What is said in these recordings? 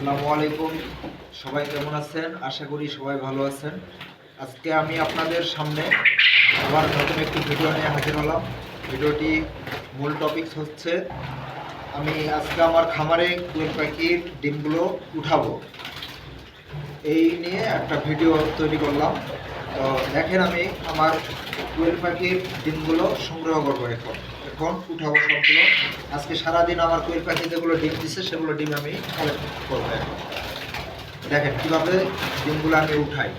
আসসালামু আলাইকুম। সবাই কেমন আছেন? আশা করি সবাই ভালো আছেন। আজকে আমি আপনাদের সামনে আবার নতুন একটি ভিডিও নিয়ে হাজির হলাম। ভিডিওটি মূল টপিকস হচ্ছে, আমি আজকে আমার খামারে কোয়েল পাখির ডিমগুলো উঠাবো। এই নিয়ে একটা ভিডিও তৈরি করলাম। তো দেখেন আমি আমার কোয়েল পাখির ডিমগুলো সংগ্রহ করব এখন। এখন উঠাবো সবগুলো। আজকে সারাদিন আমার কোয়েল পাখি যেগুলো ডিম দিচ্ছে সেগুলো ডিম আমি কালেক্ট করব এখন। দেখেন কীভাবে ডিমগুলো আমি উঠাই।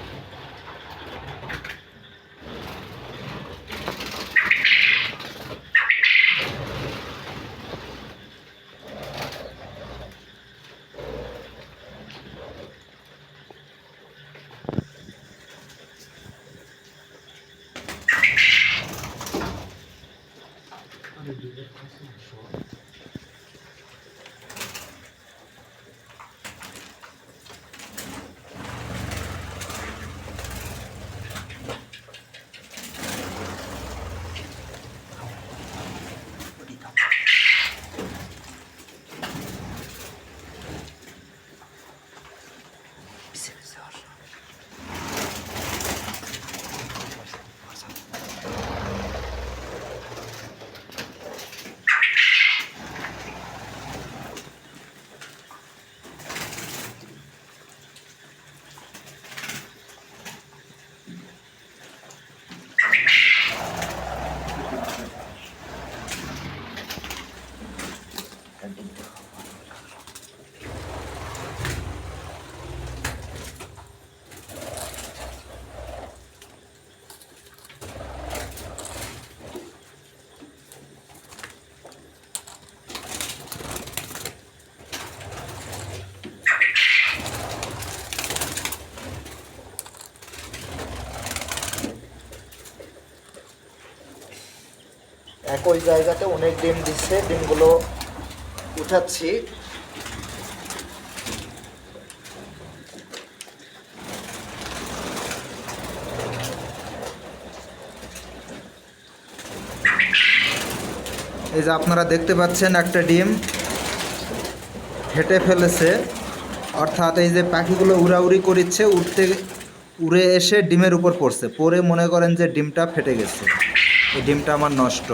একই জায়গাতে অনেক ডিম দিচ্ছে, ডিমগুলো উঠাচ্ছি। এই যে আপনারা দেখতে পাচ্ছেন একটা ডিম হেঁটে ফেলেছে। অর্থাৎ এই যে পাখিগুলো উড়াউড়ি করিচ্ছে উঠতে উড়ে এসে ডিমের উপর পড়ছে। পরে মনে করেন যে ডিমটা ফেটে গেছে। এই ডিমটা আমার নষ্ট।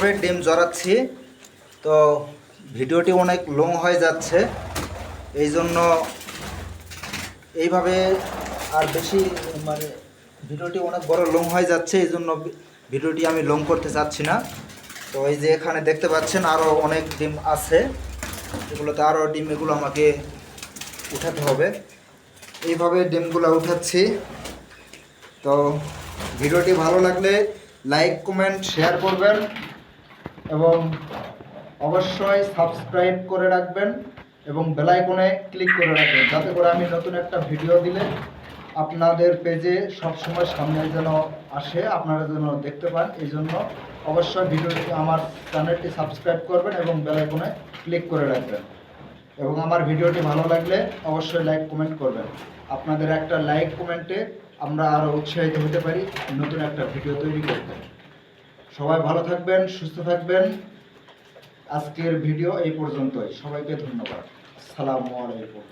এভাবে ডিম জড়াচ্ছি। তো ভিডিওটি অনেক লং হয়ে যাচ্ছে। এই জন্য এইভাবে আর বেশি মানে ভিডিওটি অনেক বড় লং হয়ে যাচ্ছে এই জন্য ভিডিওটি আমি লং করতে চাচ্ছি না। তো এই যে এখানে দেখতে পাচ্ছেন আরও অনেক ডিম আছে। এগুলোতে আরও ডিম, এগুলো আমাকে উঠাতে হবে। এইভাবে ডিমগুলো উঠাচ্ছি। তো ভিডিওটি ভালো লাগলে লাইক কমেন্ট শেয়ার করবেন। এবং অবশ্যই সাবস্ক্রাইব করে রাখবেন এবং বেলাইকনে ক্লিক করে রাখবেন, যাতে করে আমি নতুন একটা ভিডিও দিলে আপনাদের পেজে সবসময় সামনে যেন আসে, আপনারা যেন দেখতে পান। এই জন্য অবশ্যই ভিডিওটি আমার চ্যানেলটি সাবস্ক্রাইব করবেন এবং বেলাইকনে ক্লিক করে রাখবেন। এবং আমার ভিডিওটি ভালো লাগলে অবশ্যই লাইক, কমেন্ট করবেন। আপনাদের একটা লাইক, কমেন্টে আমরা আরও উৎসাহিত হতে পারি নতুন একটা ভিডিও তৈরি করতে। সবাই ভালো থাকবেন সুস্থ থাকবেন। আজকের ভিডিও এই পর্যন্তই। সবাইকে ধন্যবাদ। সালামু আলাইকুম।